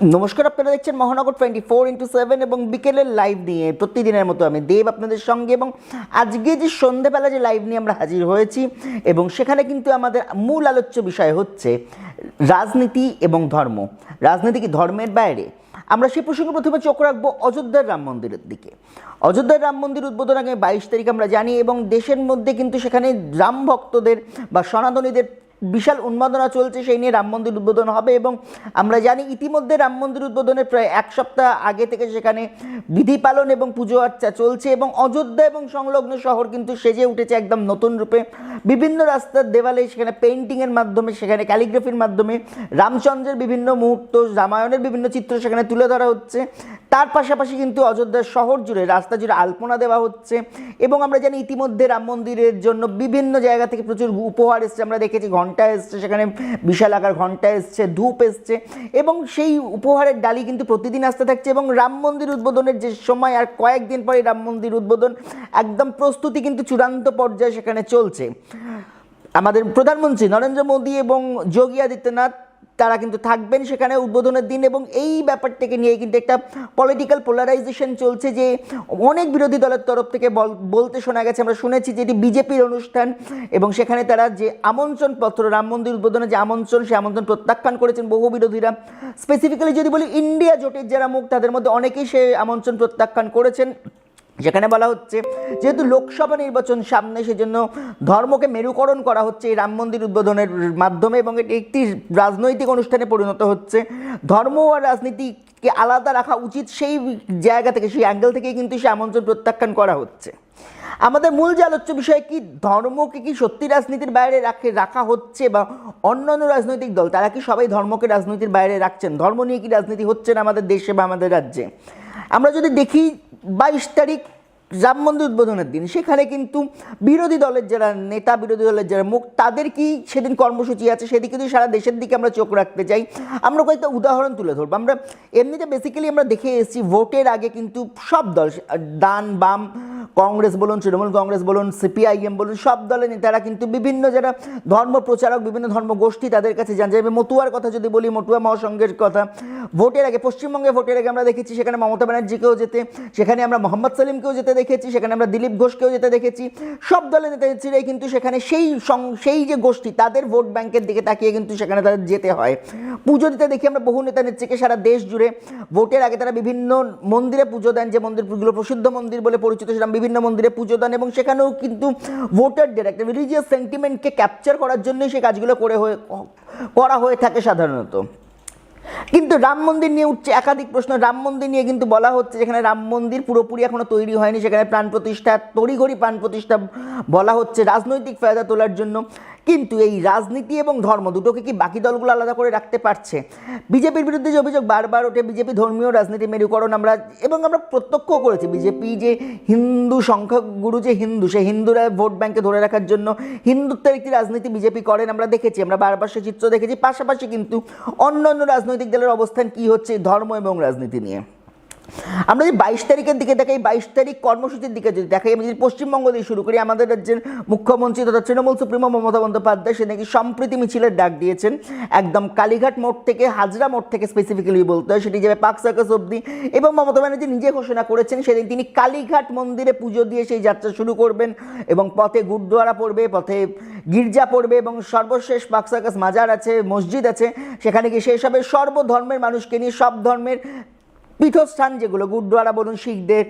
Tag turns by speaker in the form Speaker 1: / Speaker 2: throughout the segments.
Speaker 1: নমস্কার, আপনারা দেখছেন মহানগর টোয়েন্টি ফোর ইন্টু সেভেন এবং বিকেলের লাইভ নিয়ে প্রতিদিনের মতো আমি দেব আপনাদের সঙ্গে এবং আজকে যে সন্ধেবেলা যে লাইভ নিয়ে আমরা হাজির হয়েছি এবং সেখানে কিন্তু আমাদের মূল আলোচ্য বিষয় হচ্ছে রাজনীতি এবং ধর্ম। রাজনীতি কি ধর্মের বাইরে? আমরা সেই প্রসঙ্গে প্রথমে চোখ রাখব অযোধ্যার রাম মন্দিরের দিকে। অযোধ্যার রাম মন্দির উদ্বোধন আগে বাইশ তারিখ আমরা জানি এবং দেশের মধ্যে কিন্তু সেখানে রাম ভক্তদের বা সনাতনীদের বিশাল উন্মাদনা চলছে, সেই নিয়ে রাম মন্দির উদ্বোধন হবে এবং আমরা জানি ইতিমধ্যে রাম মন্দির উদ্বোধনের প্রায় এক সপ্তাহ আগে থেকে সেখানে বিধি পালন এবং পুজো আর্চা চলছে এবং অযোধ্যা এবং সংলগ্ন শহর কিন্তু সেজে উঠেছে একদম নতুন রূপে। বিভিন্ন রাস্তার দেওয়ালে সেখানে পেন্টিংয়ের মাধ্যমে, সেখানে ক্যালিগ্রাফির মাধ্যমে রামচন্দ্রের বিভিন্ন মুহূর্ত, রামায়ণের বিভিন্ন চিত্র সেখানে তুলে ধরা হচ্ছে। তার পাশাপাশি কিন্তু অযোধ্যার শহর জুড়ে রাস্তা জুড়ে আলপনা দেওয়া হচ্ছে এবং আমরা জানি ইতিমধ্যে রাম মন্দিরের জন্য বিভিন্ন জায়গা থেকে প্রচুর উপহার এসছে। আমরা দেখেছি ঘণ্টা এসছে, সেখানে বিশাল আকার ঘণ্টা এসছে, ধূপ এসছে এবং সেই উপহারের ডালি কিন্তু প্রতিদিন আসতে থাকছে এবং রাম মন্দির উদ্বোধনের যে সময় আর কয়েকদিন পরে রাম মন্দির উদ্বোধন একদম প্রস্তুতি কিন্তু চূড়ান্ত পর্যায়ে সেখানে চলছে। আমাদের প্রধানমন্ত্রী নরেন্দ্র মোদী এবং যোগী আদিত্যনাথ তারা কিন্তু থাকবেন সেখানে উদ্বোধনের দিন এবং এই ব্যাপারটাকে নিয়ে কিন্তু একটা পলিটিক্যাল পোলারাইজেশন চলছে যে অনেক বিরোধী দলের তরফ থেকে বল- বলতে শোনা গেছে। আমরা শুনেছি যে এটি বিজেপির অনুষ্ঠান এবং সেখানে তারা যে আমন্ত্রণ পত্র, রাম মন্দির উদ্বোধনে যে আমন্ত্রণ, সে আমন্ত্রণ প্রত্যাখ্যান করেছেন বহু বিরোধীরা। স্পেসিফিক্যালি যদি বলি ইন্ডিয়া জোটের যারা মুখ, তাদের মধ্যে অনেকেই সে আমন্ত্রণ প্রত্যাখ্যান করেছেন। যেখানে বলা হচ্ছে, যেহেতু লোকসভা নির্বাচন সামনে, সেজন্য ধর্মকে মেরুকরণ করা হচ্ছে এই রাম মন্দির উদ্বোধনের মাধ্যমে এবং এটি একটি রাজনৈতিক অনুষ্ঠানে পরিণত হচ্ছে। ধর্ম আর রাজনীতিকে আলাদা রাখা উচিত সেই জায়গা থেকে, সেই অ্যাঙ্গেল থেকেই কিন্তু সে আমন্ত্রণ প্রত্যাখ্যান করা হচ্ছে। আমাদের মূল যে আলোচ্য বিষয় কি, ধর্মকে কি সত্যি রাজনীতির বাইরে রাখে, রাখা হচ্ছে বা অন্যান্য রাজনৈতিক দল, তারা কি সবাই ধর্মকে রাজনীতির বাইরে রাখছেন? ধর্ম নিয়ে কি রাজনীতি হচ্ছে না আমাদের দেশে বা আমাদের রাজ্যে? আমরা যদি দেখি বাইশ তারিখ রাম মন্দির উদ্বোধনের দিন। সেখানে কিন্তু বিরোধী দলের যারা নেতা, বিরোধী দলের যারা মুখ, তাদের কি সেদিন কর্মসূচি আছে? সেদিকে যদি সারা দেশের দিকে আমরা চোখ রাখতে চাই, আমরা কয়েকটা উদাহরণ তুলে ধরবো। আমরা এমনিতে বেসিক্যালি আমরা দেখে এসেছি, ভোটের আগে কিন্তু সব দল ডান বাম কংগ্রেস বলুন, তৃণমূল কংগ্রেস বলুন, সিপিআইএম বলুন, সব দলের নেতারা কিন্তু বিভিন্ন যারা ধর্ম প্রচারক, বিভিন্ন ধর্ম গোষ্ঠী তাদের কাছে যান। যাবে মতুয়ার কথা যদি বলি, মতুয়া মহাসংঘের কথা, ভোটের আগে, পশ্চিমবঙ্গে ভোটের আগে আমরা দেখেছি, সেখানে মমতা ব্যানার্জিকেও যেতে, সেখানে আমরা মোহাম্মদ সালিমকেও যেতে দেখেছি, সেখানে আমরা দিলীপ ঘোষকেও যেতে দেখেছি। সব দলের নেতাছিরাই কিন্তু সেখানে সেই সেই যে গোষ্ঠী, তাদের ভোট ব্যাংকের দিকে তাকিয়ে কিন্তু সেখানে তাদের যেতে হয়। পুজো দিতে দেখি আমরা বহু নেতা নেত্রীকে, সারা দেশ জুড়ে ভোটের আগে তারা বিভিন্ন মন্দিরে পুজো দেন, যে মন্দিরগুলো প্রসিদ্ধ মন্দির বলে পরিচিত, সেরকম বিভিন্ন মন্দিরে পুজো দান এবং সেখানেও কিন্তু ভোটারদের একটা রিলিজিয়াস সেন্টিমেন্টকে ক্যাপচার করার জন্যই সেই কাজগুলো করে হয়ে, করা হয়ে থাকে সাধারণত। কিন্তু রাম মন্দির নিয়ে উঠছে একাধিক প্রশ্ন। রাম মন্দির নিয়ে কিন্তু বলা হচ্ছে যেখানে রাম মন্দির পুরোপুরি এখনও তৈরি হয়নি, সেখানে প্রাণ প্রতিষ্ঠা, তড়িঘড়ি প্রাণ প্রতিষ্ঠা বলা হচ্ছে। রাজনৈতিক ফায়দা তোলার জন্য কিন্তু এই রাজনীতি এবং ধর্ম দুটোকে কি বাকি দলগুলো আলাদা করে রাখতে পারছে? বিজেপির বিরুদ্ধে যে অভিযোগ বারবার ওঠে, বিজেপি ধর্মীয় রাজনীতি মেরুকরণ আমরা, এবং আমরা প্রত্যক্ষ করেছি, বিজেপি যে হিন্দু সংখ্যাগুরু যে হিন্দু, সেই হিন্দুরা ভোট ব্যাংকে ধরে রাখার জন্য হিন্দুত্বের একটি রাজনীতি বিজেপি করেন, আমরা দেখেছি, আমরা বারবার সে চিত্র দেখেছি। পাশাপাশি কিন্তু অন্য অন্য রাজনৈতিক দলের অবস্থান কি হচ্ছে ধর্ম এবং রাজনীতি নিয়ে? আমরা যদি বাইশ তারিখের দিকে দেখাই, বাইশ তারিখ কর্মসূচির দিকে যদি দেখাই আমি যদি পশ্চিমবঙ্গ দিয়ে শুরু করি, আমাদের রাজ্যের মুখ্যমন্ত্রী তথা তৃণমূল সুপ্রিমো মমতা বন্দ্যোপাধ্যায়, সে নাকি সম্প্রীতি মিছিলের ডাক দিয়েছেন। একদম কালীঘাট মোড় থেকে, হাজরা মোড় থেকে স্পেসিফিক্যালি বলতে হয়, সেটি যাবে পাক সার্কাস অবধি এবং মমতা ব্যানার্জি নিজে ঘোষণা করেছেন, সেদিন তিনি কালীঘাট মন্দিরে পুজো দিয়ে সেই যাত্রা শুরু করবেন এবং পথে গুরুদ্বারা পড়বে, পথে গির্জা পড়বে এবং সর্বশেষ পাক সার্কাস মাজার আছে, মসজিদ আছে, সেখানে গিয়ে সেই সবের সর্বধর্মের মানুষকে নিয়ে সব ধর্মের পীঠস্থান যেগুলো, গুরুদ্বারা বলুন, শিখদের,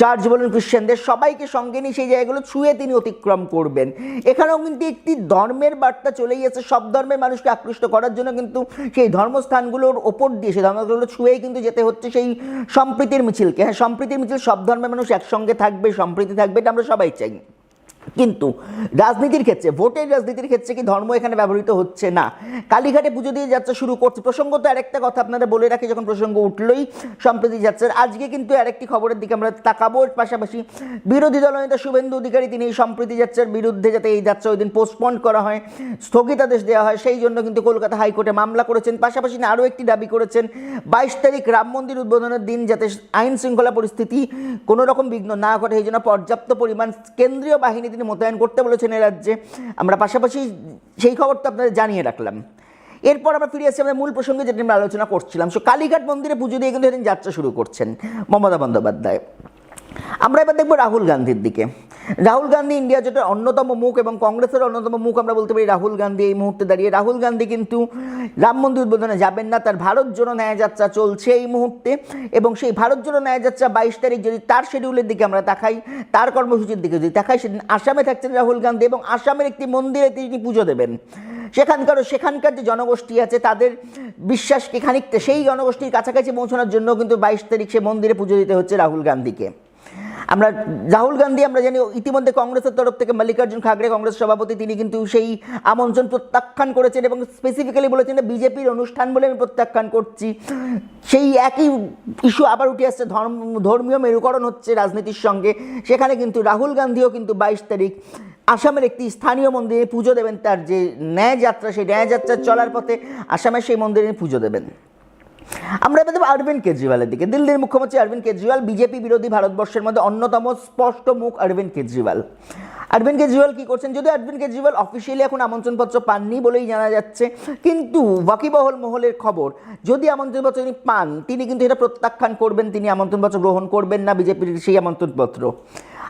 Speaker 1: চার্চ বলুন খ্রিশ্চানদের সবাইকে সঙ্গে নিয়ে সেই জায়গাগুলো ছুঁয়ে তিনি অতিক্রম করবেন। এখানেও কিন্তু একটি ধর্মের বার্তা চলেই আছে সব ধর্মের মানুষকে আকৃষ্ট করার জন্য কিন্তু সেই ধর্মস্থানগুলোর ওপর দিয়ে, সেই ধর্মগুলো ছুঁয়েই কিন্তু যেতে হচ্ছে সেই সম্প্রীতির মিছিলকে। হ্যাঁ সম্প্রীতির মিছিল, সব ধর্মের মানুষ একসঙ্গে থাকবে, সম্প্রীতি থাকবে, এটা আমরা সবাই চাই। কিন্তু রাজনীতির ক্ষেত্রে, ভোটের রাজনীতির ক্ষেত্রে কি ধর্ম এখানে ব্যবহৃত হচ্ছে না? কালীঘাটে পুজো দিয়ে যাত্রা শুরু করছে। প্রসঙ্গত আরেকটা কথা আপনারা বলে রাখি, যখন প্রসঙ্গ উঠলই, সম্প্রতি যাত্রার আজকে কিন্তু আরেকটি খবরের দিকে আমরা তাকাবো। এর পাশাপাশি বিরোধী দলনেতা শুভেন্দু অধিকারী তিনি সম্প্রীতি যাত্রার বিরুদ্ধে যাতে এই যাত্রা ওই দিন পোস্টপন্ড করা হয়, স্থগিতাদেশ দেওয়া হয়, সেই জন্য কিন্তু কলকাতা হাইকোর্টে মামলা করেছেন। পাশাপাশি আরও একটি দাবি করেছেন, বাইশ তারিখ রাম মন্দির উদ্বোধনের দিন যাতে আইন শৃঙ্খলা পরিস্থিতি কোনো রকম বিঘ্ন না ঘটে, এই জন্য পর্যাপ্ত পরিমাণ কেন্দ্রীয় বাহিনী তিনি মোতায়েন করতে বলেছেন এ রাজ্যে। আমরা পাশাপাশি সেই খবরটা আপনাদের জানিয়ে রাখলাম। এরপর আমরা ফিরে আসছি আমাদের মূল প্রসঙ্গে যেটা আমরা আলোচনা করছিলাম। সো কালীঘাট মন্দিরে পুজো দিয়ে কিন্তু এদিন যাত্রা শুরু করছেন মমতা বন্দ্যোপাধ্যায়। আমরা এবার দেখব রাহুল গান্ধীর দিকে। রাহুল গান্ধী ইন্ডিয়া জোটের অন্যতম মুখ এবং কংগ্রেসের অন্যতম মুখ, আমরা বলতে পারি রাহুল গান্ধী এই মুহূর্তে দাঁড়িয়ে। রাহুল গান্ধী কিন্তু রাম মন্দির উদ্বোধনে যাবেন না, তার ভারত জোড়ো ন্যায়যাত্রা চলছে এই মুহূর্তে এবং সেই ভারত জোড়ো ন্যায়যাত্রা বাইশ তারিখ যদি তার শিডিউলের দিকে আমরা তাকাই, তার কর্মসূচির দিকে যদি তাকাই, সেদিন আসামে থাকছেন রাহুল গান্ধী এবং আসামের একটি মন্দিরে তিনি পুজো দেবেন। সেখানকারও সেখানকার যে জনগোষ্ঠী আছে, তাদের বিশ্বাসকে খানিকটা সেই জনগোষ্ঠীর কাছাকাছি পৌঁছানোর জন্য কিন্তু বাইশ তারিখ সে মন্দিরে পুজো দিতে হচ্ছে রাহুল গান্ধীকে। আমরা রাহুল গান্ধী, আমরা জানি ইতিমধ্যে কংগ্রেসের তরফ থেকে মল্লিকার্জুন খাগড়ে কংগ্রেস সভাপতি, তিনি কিন্তু সেই আমন্ত্রণ প্রত্যাখ্যান করেছেন এবং স্পেসিফিক্যালি বলেছেন বিজেপির অনুষ্ঠান বলে আমি প্রত্যাখ্যান করছি। সেই একই ইস্যু আবার উঠে আসছে, ধর্ম, ধর্মীয় মেরুকরণ হচ্ছে রাজনীতির সঙ্গে। সেখানে কিন্তু রাহুল গান্ধীও কিন্তু বাইশ তারিখ আসামের একটি স্থানীয় মন্দিরে পুজো দেবেন, তার যে ন্যায় যাত্রা, সেই ন্যায় যাত্রা চলার পথে আসামের সেই মন্দিরে পুজো দেবেন। আমরা এবার দেবো অরবিন্দ কেজরিওয়ালের দিকে। দিল্লির মুখ্যমন্ত্রী অরবিন্দ কেজরিওয়াল, বিজেপি বিরোধী ভারতবর্ষের মধ্যে অন্যতম স্পষ্ট মুখ অরবিন্দ কেজরিওয়াল। অরবিন্দ কেজরিওয়াল কি করছেন? যদি অরবিন্দ কেজরিওয়াল অফিসিয়ালি এখন আমন্ত্রণপত্র পাননি বলেই জানা যাচ্ছে, কিন্তু ওয়াকিবহল মহলের খবর, যদি আমন্ত্রণপত্র তিনি পান, তিনি কিন্তু এটা প্রত্যাখ্যান করবেন, তিনি আমন্ত্রণপত্র গ্রহণ করবেন না বিজেপির সেই আমন্ত্রণপত্র।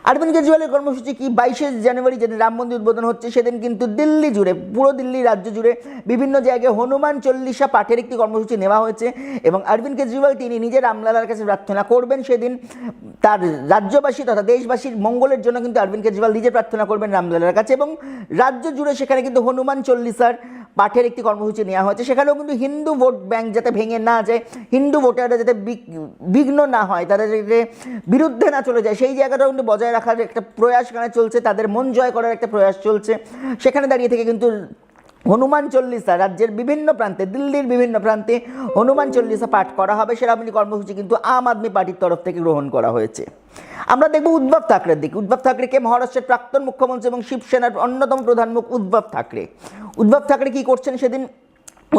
Speaker 1: অরবিন্দ কেজরিওয়ালের কর্মসূচি কি? বাইশে জানুয়ারি যেদিন রাম মন্দির উদ্বোধন হচ্ছে, সেদিন কিন্তু দিল্লি জুড়ে, পুরো দিল্লি রাজ্য জুড়ে বিভিন্ন জায়গায় হনুমান চল্লিশা পাঠের একটি কর্মসূচি নেওয়া হয়েছে এবং অরবিন্দ কেজরিওয়াল তিনি নিজের রামলালার কাছে প্রার্থনা করবেন সেদিন। তার রাজ্যবাসী তথা দেশবাসীর মঙ্গলের জন্য কিন্তু অরবিন্দ কেজরিওয়াল নিজে প্রার্থনা করবেন রামলালার কাছে এবং রাজ্য জুড়ে সেখানে কিন্তু হনুমান চল্লিশার পাঠের একটি কর্মসূচি নেওয়া হয়েছে। সেখানেও কিন্তু হিন্দু ভোট ব্যাংক যাতে ভেঙে না যায়, হিন্দু ভোটাররা যাতে বিঘ্ন না হয়, তাদের যাতে বিরুদ্ধে না চলে যায়, সেই জায়গাটাও কিন্তু বজায় রাখার একটা প্রয়াস এখানে চলছে, তাদের মন জয় করার একটা প্রয়াস চলছে। সেখানে দাঁড়িয়ে থেকে কিন্তু হনুমান চল্লিশা রাজ্যের বিভিন্ন প্রান্তে, দিল্লির বিভিন্ন প্রান্তে হনুমান চল্লিশা পাঠ করা হবে। সেরকমই কর্মসূচি কিন্তু আম আদমি পার্টির তরফ থেকে গ্রহণ করা হয়েছে। আমরা দেখব উদ্ভব ঠাকরের দিকে। উদ্ভব ঠাকরেকে মহারাষ্ট্রের প্রাক্তন মুখ্যমন্ত্রী এবং শিবসেনার অন্যতম প্রধান মুখ উদ্ভব ঠাকরে। উদ্ভব ঠাকরে কী করছেন সেদিন?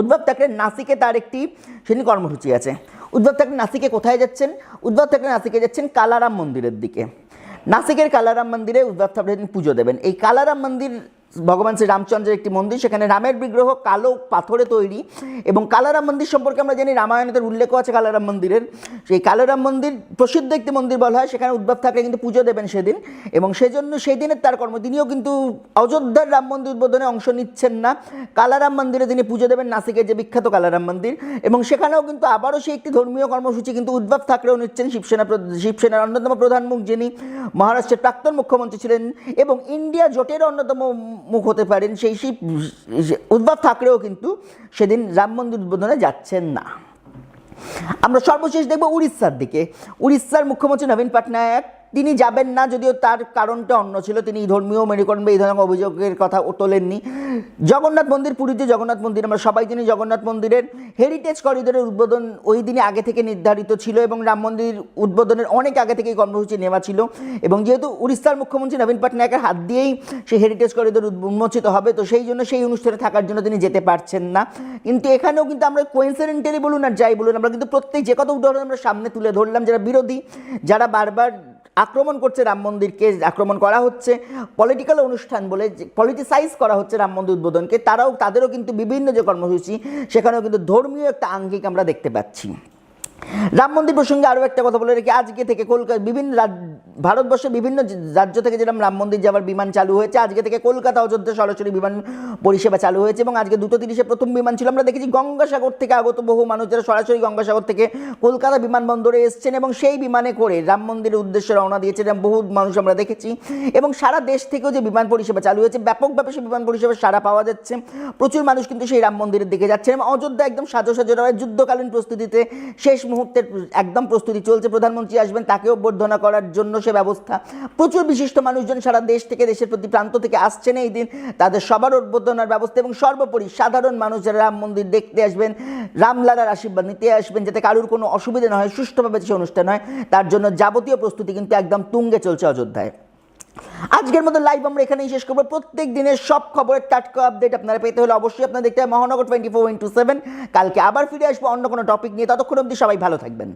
Speaker 1: উদ্ভব ঠাকরে নাসিকে তার একটি সেদিন কর্মসূচি আছে। উদ্ভব ঠাকরে নাসিকে কোথায় যাচ্ছেন? উদ্ভব ঠাকরে নাসিকে যাচ্ছেন কালারাম মন্দিরের দিকে। নাসিকের কালারাম মন্দিরে উদ্ভব ঠাকরে পুজো দেবেন। এই কালারাম মন্দির ভগবান শ্রী রামচন্দ্রের একটি মন্দির, সেখানে রামের বিগ্রহ কালো পাথরে তৈরি এবং কালারাম মন্দির সম্পর্কে আমরা জানি রামায়ণের উল্লেখও আছে কালারাম মন্দিরের। সেই কালারাম মন্দির প্রসিদ্ধ একটি মন্দির বলা হয়, সেখানে উদ্ভব থাকলে কিন্তু পুজো দেবেন সেদিন এবং সেজন্য সেই দিনের তার কর্ম, তিনিও কিন্তু অযোধ্যার রাম মন্দির উদ্বোধনে অংশ নিচ্ছেন না। কালারাম মন্দিরে তিনি পুজো দেবেন, নাসিকের যে বিখ্যাত কালারাম মন্দির এবং সেখানেও কিন্তু আবারও সেই একটি ধর্মীয় কর্মসূচি কিন্তু উদ্ভব থাকলেও নিচ্ছেন শিবসেনা শিবসেনার অন্যতম প্রধান মুখ যিনি মহারাষ্ট্রের প্রাক্তন মুখ্যমন্ত্রী ছিলেন এবং ইন্ডিয়া জোটের অন্যতম মুখ হতে পারেন, সেই সেই উদ্ভব থাকলেও কিন্তু সেদিন রাম মন্দির উদ্বোধনে যাচ্ছেন না। আমরা সর্বশেষ দেখব উড়িষ্যার দিকে। উড়িষ্যার মুখ্যমন্ত্রী নবীন পটনায়ক তিনি যাবেন না, যদিও তার কারণটা অন্য ছিল। তিনি ধর্মীয় মেরুকরণ বা এই ধরনের অভিযোগের কথা তোলেননি। জগন্নাথ মন্দির, পুরীতে জগন্নাথ মন্দির, আমরা সবাই জানি জগন্নাথ মন্দিরের হেরিটেজ করিডোরের উদ্বোধন ওই দিনে আগে থেকে নির্ধারিত ছিল এবং রাম মন্দির উদ্বোধনের অনেক আগে থেকেই কর্মসূচি নেওয়া ছিল। এবং যেহেতু উড়িষ্যার মুখ্যমন্ত্রী নবীন পটনায়কের হাত দিয়েই সেই হেরিটেজ করিডোর উন্মোচিত হবে, তো সেই জন্য সেই অনুষ্ঠানে থাকার জন্য তিনি যেতে পারছেন না। কিন্তু এখানেও কিন্তু আমরা কোইন্সিডেন্টালি বলুন আর যাই বলুন, আমরা কিন্তু প্রত্যেক যে কত উদাহরণ আমরা সামনে তুলে ধরলাম, যারা বিরোধী, যারা বারবার আক্রমণ করছে রাম মন্দিরকে, আক্রমণ করা হচ্ছে। পলিটিক্যাল অনুষ্ঠান বলে পলিটিসাইজ করা হচ্ছে রাম মন্দির উদ্বোধনকে। তারাও, তাদেরও কিন্তু বিভিন্ন যে কর্মসূচি, সেখানেও কিন্তু ধর্মীয় একটা আঙ্গিক আমরা দেখতে পাচ্ছি। রাম মন্দির প্রসঙ্গে আরও একটা কথা বলে রেখে। আজকে থেকে কলকাতা, বিভিন্ন ভারতবর্ষের বিভিন্ন রাজ্য থেকে যেরকম রাম মন্দির যাওয়ার বিমান চালু হয়েছে, আজকে থেকে কলকাতা অযোধ্যা সরাসরি বিমান পরিষেবা চালু হয়েছে এবং আজকে দুটো তিরিশে প্রথম বিমান ছিল। আমরা দেখেছি গঙ্গাসাগর থেকে আগত বহু মানুষ যারা সরাসরি গঙ্গাসাগর থেকে কলকাতা বিমানবন্দরে এসছেন এবং সেই বিমানে করে রাম মন্দিরের উদ্দেশ্যে রওনা দিয়েছেন এবং বহু মানুষ আমরা দেখেছি। এবং সারা দেশ থেকেও যে বিমান পরিষেবা চালু হয়েছে ব্যাপকভাবে সেই বিমান পরিষেবা সারা পাওয়া যাচ্ছে। প্রচুর মানুষ কিন্তু সেই রাম মন্দিরের দিকে যাচ্ছেন এবং অযোধ্যা একদম সাজো সাজো যুদ্ধকালীন প্রস্তুতিতে শেষ মুহূর্তের একদম প্রস্তুতি চলছে। প্রধানমন্ত্রী আসবেন তাকে অভ্যর্থনা করার জন্য। সে ব্যবস্থা। প্রচুর বিশিষ্ট মানুষজন সারা দেশ থেকে, দেশের প্রতি প্রান্ত থেকে আসছেন এই দিন। তাদের সবার অভ্যর্থনার ব্যবস্থা এবং সর্বোপরি সাধারণ মানুষ যারা রাম মন্দির দেখতে আসবেন। রামলালার আশীর্বাদ নিতে আসবেন যাতে কারুর কোনো অসুবিধা না হয়, সুষ্ঠুভাবে সে অনুষ্ঠান হয়। তার জন্য যাবতীয় প্রস্তুতি কিন্তু একদম তুঙ্গে চলছে অযোধ্যায়। আজকের মতো লাইভ আমরা এখানেই শেষ করব। প্রত্যেক দিনের সব খবরের টাটকা আপডেট আপনারা পেতে হলে অবশ্যই আপনারা দেখতে হবে মহানগর টোয়েন্টি ফোর ইন্টু সেভেন কালকে আবার ফিরে আসব অন্য কোনো টপিক নিয়ে। ততক্ষণ অবধি সবাই ভালো থাকবেন।